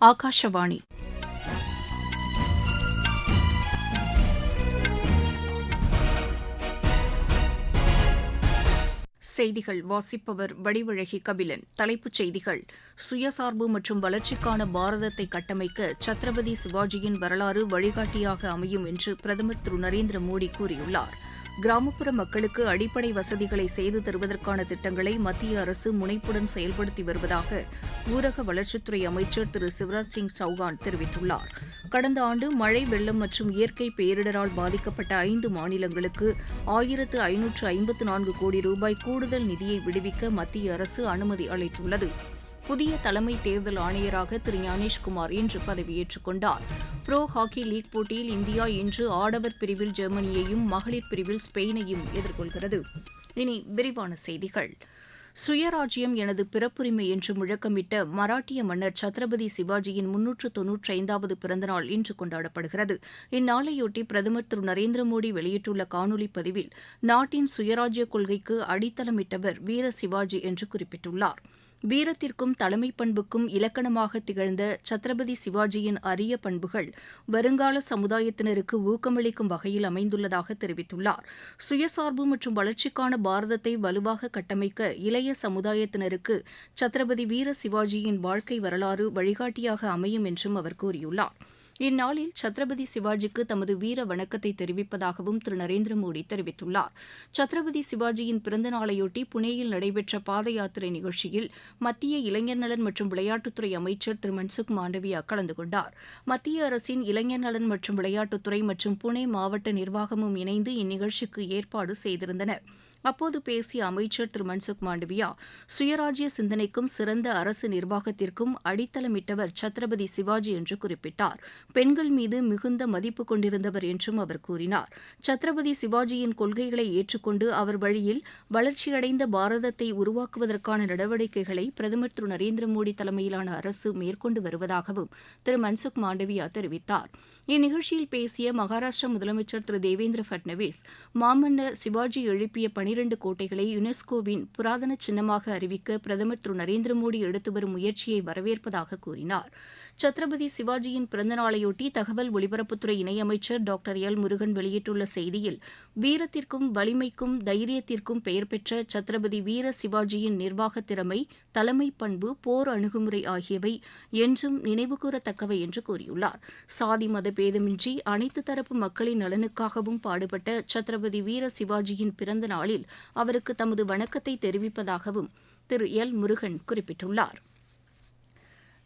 ஆகாஷவாணி செய்திகள் வாசிப்பவர் வடிவழகி கபிலன். தலைப்புச் செய்திகள். சுயசார்பு மற்றும் வளர்ச்சிக்கான பாரதத்தை கட்டமைக்க சத்ரபதி சிவாஜியின் வரலாறு வழிகாட்டியாக அமையும் என்று பிரதமர் திரு நரேந்திர மோடி கூறியுள்ளார். கிராமப்புற மக்களுக்கு அடிப்படை வசதிகளை செய்து தருவதற்கான திட்டங்களை மத்திய அரசு முனைப்புடன் செயல்படுத்தி வருவதாக ஊரக வளர்ச்சித்துறை அமைச்சர் திரு சிவராஜ் சிங் சௌகான் தெரிவித்துள்ளார். கடந்த ஆண்டு மழை வெள்ளம் மற்றும் இயற்கை பேரிடரால் பாதிக்கப்பட்ட ஐந்து மாநிலங்களுக்கு ஆயிரத்து ஐநூற்று ஐம்பத்து நான்கு கோடி ரூபாய் கூடுதல் நிதியை விடுவிக்க மத்திய அரசு அனுமதி அளித்துள்ளது. புதிய தலைமை தேர்தல் ஆணையராக திரு ஞானேஷ்குமார் இன்று பதவியேற்றுக் கொண்டார். புரோ ஹாக்கி லீக் போட்டியில் இந்தியா இன்று ஆடவர் பிரிவில் ஜெர்மனியையும் மகளிர் பிரிவில் ஸ்பெயினையும் எதிர்கொள்கிறது. இனி விரிவான செய்திகள். சுயராஜ்யம் எனது பிறப்புரிமை என்று முழக்கமிட்ட மராட்டிய மன்னர் சத்ரபதி சிவாஜியின் முன்னூற்று தொன்னூற்றி ஐந்தாவது பிறந்தநாள் இன்று கொண்டாடப்படுகிறது. இந்நாளையொட்டி பிரதமர் திரு நரேந்திர மோடி வெளியிட்டுள்ள காணொலி பதிவில் நாட்டின் சுயராஜ்ய கொள்கைக்கு அடித்தளமிட்டவர் வீர சிவாஜி என்று குறிப்பிட்டுள்ளார். வீரத்திற்கும் தலைமை பண்புக்கும் இலக்கணமாக திகழ்ந்த சத்ரபதி சிவாஜியின் அரிய பண்புகள் வருங்கால சமுதாயத்தினருக்கு ஊக்கமளிக்கும் வகையில் அமைந்துள்ளதாக தெரிவித்துள்ளார். சுயசார்பு மற்றும் வளர்ச்சிக்கான பாரதத்தை வலுவாக கட்டமைக்க இளைய சமுதாயத்தினருக்கு சத்ரபதி வீர சிவாஜியின் வாழ்க்கை வரலாறு வழிகாட்டியாக அமையும் என்றும் அவர் கூறியுள்ளார். இந்நாளில் சத்ரபதி சிவாஜிக்கு தமது வீர வணக்கத்தை தெரிவிப்பதாகவும் திரு. நரேந்திர மோடி தெரிவித்துள்ளார். சத்ரபதி சிவாஜியின் பிறந்த நாளையொட்டி புனேயில் நடைபெற்ற பாத யாத்திரை நிகழ்ச்சியில் மத்திய இளைஞர் நலன் மற்றும் விளையாட்டுத்துறை அமைச்சர் திரு. மன்சுக் மாண்டவியா கலந்து கொண்டார். மத்திய அரசின் இளைஞர் நலன் மற்றும் விளையாட்டுத்துறை மற்றும் புனே மாவட்ட நிர்வாகமும் இணைந்து இந்நிகழ்ச்சிக்கு ஏற்பாடு செய்திருந்தன. அப்போது பேசிய அமைச்சர் திரு. மன்சுக் மாண்டவியா சுயராஜ்ய சிந்தனைக்கும் சிறந்த அரசு நிர்வாகத்திற்கும் அடித்தளமிட்டவர் சத்ரபதி சிவாஜி என்று குறிப்பிட்டார். பெண்கள் மீது மிகுந்த மதிப்பு கொண்டிருந்தவர் என்றும் அவர் கூறினார். சத்ரபதி சிவாஜியின் கொள்கைகளை ஏற்றுக்கொண்டு அவர் வழியில் வளர்ச்சியடைந்த பாரதத்தை உருவாக்குவதற்கான நடவடிக்கைகளை பிரதமர் திரு. நரேந்திர மோடி தலைமையிலான அரசு மேற்கொண்டு வருவதாகவும் திரு. மன்சுக் மாண்டவியா தெரிவித்தார். இந்நிகழ்ச்சியில் பேசிய மகாராஷ்டிர முதலமைச்சர் திரு தேவேந்திர பட்னவிஸ் மாமன்னர் சிவாஜி எழுப்பிய பனிரண்டு கோட்டைகளை யுனெஸ்கோவின் புராதன சின்னமாக அறிவிக்க பிரதமர் திரு நரேந்திர மோடி எடுத்து வரும் முயற்சியை வரவேற்பதாக கூறினார். சத்ரபதி சிவாஜியின் பிறந்தநாளையொட்டி தகவல் ஒலிபரப்புத்துறை இணையமைச்சர் டாக்டர் எல் முருகன் வெளியிட்டுள்ள செய்தியில் வீரத்திற்கும் வலிமைக்கும் தைரியத்திற்கும் பெயர் பெற்ற சத்ரபதி வீர சிவாஜியின் நிர்வாக திறமை தலைமை பண்பு போர் அணுகுமுறை ஆகியவை என்றும் நினைவுகூரத்தக்கவை என்று கூறியுள்ளார். சாதி மத பேதமின்றி அனைத்து தரப்பு மக்களின் நலனுக்காகவும் பாடுபட்ட சத்ரபதி வீர சிவாஜியின் பிறந்த நாளில் அவருக்கு தமது வணக்கத்தை தெரிவிப்பதாகவும் திரு எல் முருகன் குறிப்பிட்டுள்ளார்.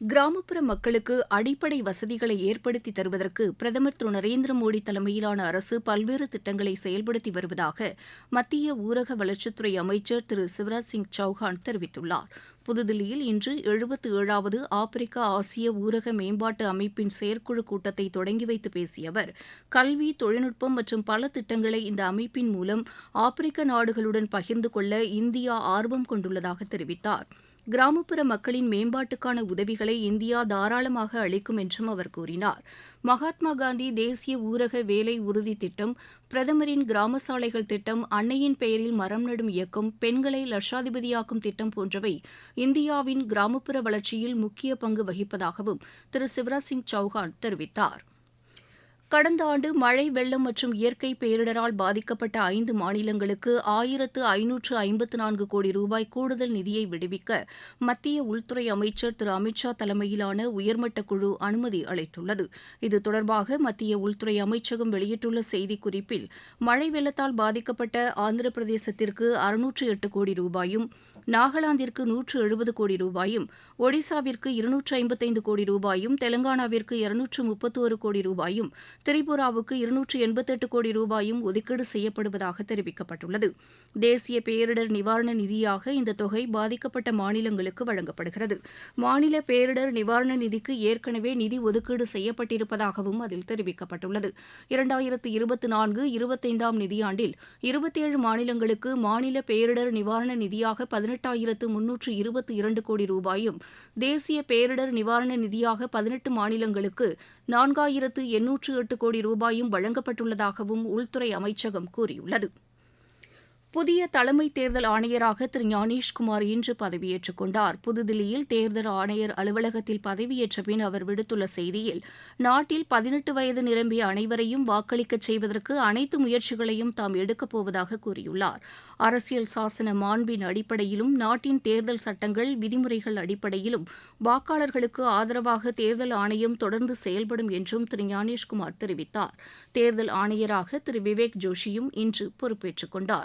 கிராமப்புற மக்களுக்கு அடிப்படை வசதிகளை ஏற்படுத்தி தருவதற்கு பிரதமர் திரு நரேந்திர மோடி தலைமையிலான அரசு பல்வேறு திட்டங்களை செயல்படுத்தி வருவதாக மத்திய ஊரக வளர்ச்சித்துறை அமைச்சர் திரு சிவராஜ் சிங் சௌஹான் தெரிவித்துள்ளார். புதுதில்லியில் இன்று எழுபத்து ஏழாவது ஆப்பிரிக்கா ஆசிய ஊரக மேம்பாட்டு அமைப்பின் செயற்குழு கூட்டத்தை தொடங்கி வைத்து பேசிய அவர் கல்வி தொழில்நுட்பம் மற்றும் பல திட்டங்களை இந்த அமைப்பின் மூலம் ஆப்பிரிக்க நாடுகளுடன் பகிர்ந்து கொள்ள இந்தியா ஆர்வம் கொண்டுள்ளதாக தெரிவித்தார். கிராமப்புற மக்களின் மேம்பாட்டுக்கான உதவிகளை இந்தியா தாராளமாக அளிக்கும் என்றும் அவர் கூறினார். மகாத்மா காந்தி தேசிய ஊரக வேலை உறுதி திட்டம் பிரதமரின் கிராம சாலைகள் திட்டம் அன்னையின் பெயரில் மரம் நடும் இயக்கம் பெண்களை லட்சாதிபதியாக்கும் திட்டம் போன்றவை இந்தியாவின் கிராமப்புற வளர்ச்சியில் முக்கிய பங்கு வகிப்பதாகவும் திரு சிவராஜ் சிங் சௌஹான் தெரிவித்தார். கடந்த ஆண்டு மழை வெள்ளம் மற்றும் இயற்கை பேரிடரால் பாதிக்கப்பட்ட ஐந்து மாநிலங்களுக்கு ஆயிரத்து ஐநூற்று ஐம்பத்து நான்கு கோடி ரூபாய் கூடுதல் நிதியை விடுவிக்க மத்திய உள்துறை அமைச்சர் திரு. அமித்ஷா தலைமையிலான உயர்மட்ட குழு அனுமதி அளித்துள்ளது. இது தொடர்பாக மத்திய உள்துறை அமைச்சகம் வெளியிட்டுள்ள செய்திக்குறிப்பில் மழை வெள்ளத்தால் பாதிக்கப்பட்ட ஆந்திர பிரதேசத்திற்கு அறுநூற்று எட்டு கோடி ரூபாயும் நாகாலாந்திற்கு நூற்று எழுபது கோடி ரூபாயும் ஒடிசாவிற்கு இருநூற்று ஐம்பத்தைந்து கோடி ரூபாயும் தெலங்கானாவிற்கு இருநூற்று முப்பத்தோரு கோடி ரூபாயும் திரிபுராவுக்கு இருநூற்று எண்பத்தெட்டு கோடி ரூபாயும் ஒதுக்கீடு செய்யப்படுவதாக தெரிவிக்கப்பட்டுள்ளது. தேசிய பேரிடர் நிவாரண நிதியாக இந்த தொகை பாதிக்கப்பட்ட மாநிலங்களுக்கு வழங்கப்படுகிறது. மாநில பேரிடர் நிவாரண நிதிக்கு ஏற்கனவே நிதி ஒதுக்கீடு செய்யப்பட்டிருப்பதாகவும் அதில் தெரிவிக்கப்பட்டுள்ளது. இரண்டாயிரத்து இருபத்தி நான்கு இருபத்தைந்தாம் நிதியாண்டில் இருபத்தேழு மாநிலங்களுக்கு மாநில பேரிடர் நிவாரண நிதியாக பதினெட்டு பதினெட்டாயிரத்து முன்னூற்று இருபத்தி இரண்டு கோடி ரூபாயும் தேசிய பேரிடர் நிவாரண நிதியாக பதினெட்டு மாநிலங்களுக்கு நான்காயிரத்து எண்ணூற்று எட்டு கோடி ரூபாயும் வழங்கப்பட்டுள்ளதாகவும் உள்துறை அமைச்சகம் கூறியுள்ளது. புதிய தலைமை தேர்தல் ஆணையராக திரு ஞானேஷ்குமார் இன்று பதவியேற்றுக் கொண்டார். புதுதில்லியில் தேர்தல் ஆணையர் அலுவலகத்தில் பதவியேற்ற பின் அவர் விடுத்துள்ள செய்தியில் நாட்டில் பதினெட்டு வயது நிரம்பிய அனைவரையும் வாக்களிக்கச் செய்வதற்கு அனைத்து முயற்சிகளையும் தாம் எடுக்கப் போவதாக கூறியுள்ளார். அரசியல் சாசன மாண்பின் அடிப்படையிலும் நாட்டின் தேர்தல் சட்டங்கள் விதிமுறைகள் அடிப்படையிலும் வாக்காளர்களுக்கு ஆதரவாக தேர்தல் ஆணையம் தொடர்ந்து செயல்படும் என்றும் திரு ஞானேஷ்குமார் தெரிவித்தார். தேர்தல் ஆணையராக திரு விவேக் ஜோஷியும் இன்று பொறுப்பேற்றுக் கொண்டாா்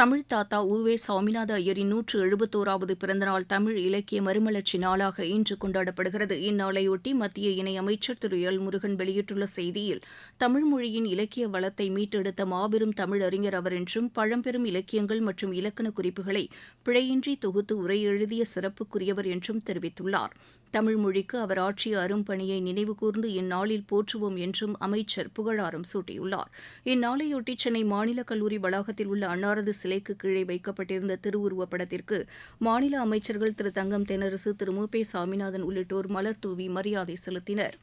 தமிழ் தாத்தா உவே சாமிநாத ஐயரின் நூற்று எழுபத்தோராவது பிறந்தநாள் தமிழ் இலக்கிய மறுமலர்ச்சி நாளாக இன்று கொண்டாடப்படுகிறது. இந்நாளையொட்டி மத்திய இணையமைச்சர் திரு. எல். முருகன் வெளியிட்டுள்ள செய்தியில் தமிழ் மொழியின் இலக்கிய வளத்தை மீட்டெடுத்த மாபெரும் தமிழ் அறிஞர் அவர் என்றும் பழம்பெரும் இலக்கியங்கள் மற்றும் இலக்கண குறிப்புகளை பிழையின்றி தொகுத்து உரை எழுதிய சிறப்புக்குரியவர் என்றும் தெரிவித்துள்ளார். தமிழ் மொழிக்கு அவர் ஆற்றிய அரும்பணியை நினைவுகூர்ந்து இந்நாளில் போற்றுவோம் என்றும் அமைச்சர் புகழாரம் சூட்டியுள்ளார். இந்நாளையொட்டி சென்னை மாநில கல்லூரி வளாகத்தில் உள்ள அன்னாரது சிலைக்கு கீழே வைக்கப்பட்டிருந்த திருவுருவப் படத்திற்கு மாநில அமைச்சர்கள் திரு தங்கம் தென்னரசு திரு மு. பே. சாமிநாதன் உள்ளிட்டோர் மலர் தூவி மரியாதை செலுத்தினர்.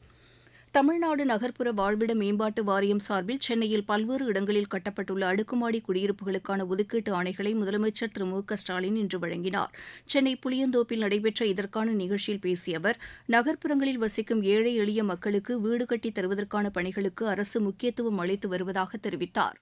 தமிழ்நாடு நகர்ப்புற வாழ்விட மேம்பாட்டு வாரியம் சார்பில் சென்னையில் பல்வேறு இடங்களில் கட்டப்பட்டுள்ள அடுக்குமாடி குடியிருப்புகளுக்கான ஒதுக்கீட்டு ஆணைகளை முதலமைச்சர் திரு மு க ஸ்டாலின் இன்று வழங்கினார். சென்னை புளியந்தோப்பில் நடைபெற்ற இதற்கான நிகழ்ச்சியில் பேசிய அவர் நகர்ப்புறங்களில் வசிக்கும் ஏழை எளிய மக்களுக்கு வீடு கட்டித் தருவதற்கான பணிகளுக்கு அரசு முக்கியத்துவம் அளித்து வருவதாக தெரிவித்தார்.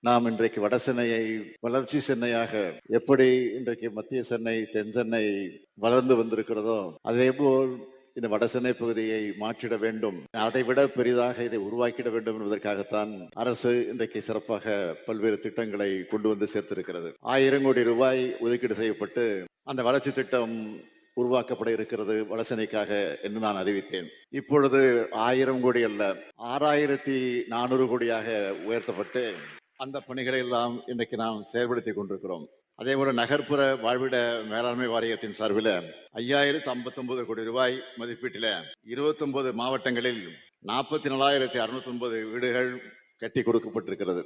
நாம் இன்றைக்கு வட சென்னையை வளர்ச்சி சென்னையாக எப்படி இன்றைக்கு மத்திய சென்னை தென் சென்னை வளர்ந்து வந்திருக்கிறதோ அதேபோல் இந்த வடசென்னை பகுதியை மாற்றிட வேண்டும். அதைவிட பெரிதாக இதை உருவாக்கிட வேண்டும் என்பதற்காகத்தான் அரசு இன்றைக்கு சிறப்பாக பல்வேறு திட்டங்களை கொண்டு வந்து சேர்த்திருக்கிறது. ஆயிரம் கோடி ரூபாய் ஒதுக்கீடு செய்யப்பட்டு அந்த வளர்ச்சி திட்டம் உருவாக்கப்பட இருக்கிறது. வடசென்னைக்காக என்று நான் அறிவித்தேன். இப்பொழுது ஆயிரம் கோடி அல்ல ஆறாயிரத்தி நானூறு கோடியாக உயர்த்தப்பட்டு அந்த பணிகளை எல்லாம் இன்றைக்கு நாம் செயல்படுத்தி கொண்டிருக்கிறோம். அதே போல நகர்ப்புற வாழ்விட மேலாண்மை வாரியத்தின் சார்பில் ஐயாயிரத்து ஐம்பத்தி ஒன்பது கோடி ரூபாய் மதிப்பீட்டில் இருபத்தி ஒன்பது மாவட்டங்களில் நாற்பத்தி நாலாயிரத்தி அறுநூத்தி ஒன்பது வீடுகள் கட்டி கொடுக்கப்பட்டிருக்கிறது.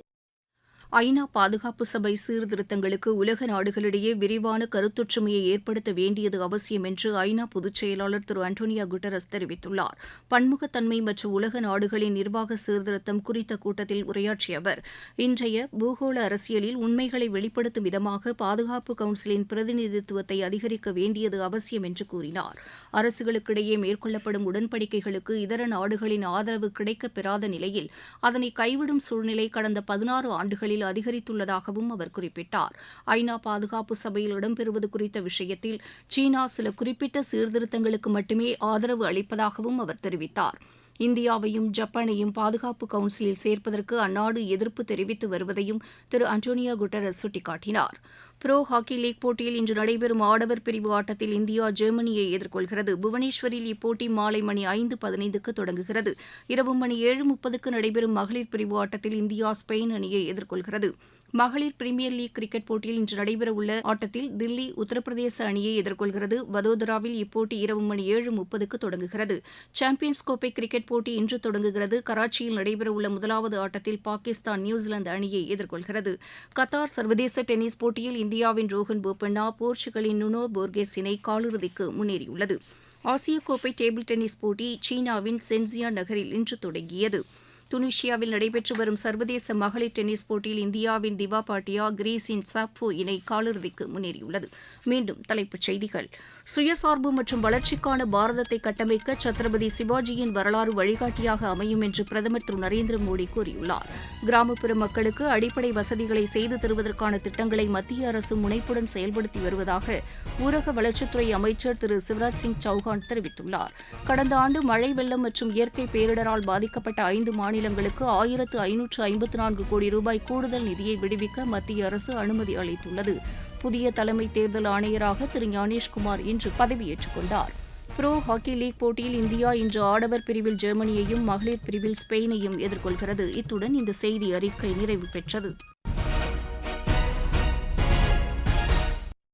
ஐநா பாதுகாப்பு சபை சீர்திருத்தங்களுக்கு உலக நாடுகளிடையே விரிவான கருத்தொற்றுமையை ஏற்படுத்த வேண்டியது அவசியம் என்று ஐநா பொதுச் செயலாளர் திரு அண்டோனியா குட்டரஸ் தெரிவித்துள்ளார். பன்முகத்தன்மை மற்றும் உலக நாடுகளின் நிர்வாக சீர்திருத்தம் குறித்த கூட்டத்தில் உரையாற்றிய அவர் இன்றைய பூகோள அரசியலில் உண்மைகளை வெளிப்படுத்தும் விதமாக பாதுகாப்பு கவுன்சிலின் பிரதிநிதித்துவத்தை அதிகரிக்க வேண்டியது அவசியம் என்று கூறினார். அரசுகளுக்கிடையே மேற்கொள்ளப்படும் உடன்படிக்கைகளுக்கு இதர நாடுகளின் ஆதரவு கிடைக்கப் பெறாத நிலையில் அதனை கைவிடும் சூழ்நிலை கடந்த பதினாறு ஆண்டுகளில் அளவில் அதிகரித்துள்ளதாகவும் அவர் குறிப்பிட்டார். ஐநா பாதுகாப்பு சபையில் இடம்பெறுவது குறித்த விஷயத்தில் சீனா சில குறிப்பிட்ட சீர்திருத்தங்களுக்கு மட்டுமே ஆதரவு அளிப்பதாகவும் அவர் தெரிவித்தார். இந்தியாவையும் ஜப்பானையும் பாதுகாப்பு கவுன்சிலில் சேர்ப்பதற்கு அந்நாடு எதிர்ப்பு தெரிவித்து வருவதையும் திரு அண்டோனியா குட்டரஸ் சுட்டிக்காட்டினார். ப்ரோ ஹாக்கி லீக் போட்டியில் இன்று நடைபெறும் ஆடவர் பிரிவு ஆட்டத்தில் இந்தியா ஜெர்மனியை எதிர்கொள்கிறது. புவனேஸ்வரில் இப்போட்டி மாலை மணி ஐந்து பதினைந்துக்கு தொடங்குகிறது. இரவு மணி ஏழு முப்பதுக்கு நடைபெறும் மகளிர் பிரிவு ஆட்டத்தில் இந்தியா ஸ்பெயின் அணியை எதிர்கொள்கிறது. மகளிர் பிரீமியர் லீக் கிரிக்கெட் போட்டியில் இன்று நடைபெறவுள்ள ஆட்டத்தில் தில்லி உத்தரப்பிரதேச அணியை எதிர்கொள்கிறது. வதோதராவில் இப்போட்டி இரவு மணி ஏழு முப்பதுக்கு தொடங்குகிறது. சாம்பியன்ஸ் கோப்பை கிரிக்கெட் போட்டி இன்று தொடங்குகிறது. கராச்சியில் நடைபெறவுள்ள முதலாவது ஆட்டத்தில் பாகிஸ்தான் நியூசிலாந்து அணியை எதிர்கொள்கிறது. கத்தார் சர்வதேச டென்னிஸ் போட்டியில் இந்தியாவின் ரோஹன் போபண்ணா போர்ச்சுகலின் நுனோ போர்கேஸ் இணை காலிறுதிக்கு முன்னேறியுள்ளது. ஆசிய கோப்பை டேபிள் டென்னிஸ் போட்டி சீனாவின் சென்சியா நகரில் இன்று தொடங்கியது. துனிஷியாவில் நடைபெற்று வரும் சர்வதேச மகளிர் டென்னிஸ் போட்டியில் இந்தியாவின் திவா பாட்டியா கிரீஸின் சாப்வோ இணை காலிறுதிக்கு முன்னேறியுள்ளது. மீண்டும் தலைப்புச் செய்திகள். சுயசார்பு மற்றும் வளர்ச்சிக்கான பாரதத்தை கட்டமைக்க சத்ரபதி சிவாஜியின் வரலாறு வழிகாட்டியாக அமையும் என்று பிரதமர் திரு நரேந்திர மோடி கூறியுள்ளார். கிராமப்புற மக்களுக்கு அடிப்படை வசதிகளை செய்து தருவதற்கான திட்டங்களை மத்திய அரசு முனைப்புடன் செயல்படுத்தி வருவதாக ஊரக வளர்ச்சித்துறை அமைச்சர் திரு சிவராஜ் சிங் சௌஹான் தெரிவித்துள்ளார். கடந்த ஆண்டு மழை வெள்ளம் மற்றும் இயற்கை பேரிடரால் பாதிக்கப்பட்ட ஐந்து மாநிலங்களுக்கு ஆயிரத்து ஐநூற்று ஐம்பத்து நான்கு கோடி ரூபாய் கூடுதல் நிதியை விடுவிக்க மத்திய அரசு அனுமதி அளித்துள்ளது. புதிய தலைமை தேர்தல் ஆணையராக திரு ஞானேஷ்குமார் இன்று பதவியேற்றுக் கொண்டார். ப்ரோ ஹாக்கி லீக் போட்டியில் இந்தியா இன்று ஆடவர் பிரிவில் ஜெர்மனியையும் மகளிர் பிரிவில் ஸ்பெயினையும் எதிர்கொள்கிறது. இத்துடன் இந்த செய்தி அறிக்கை நிறைவு பெற்றது.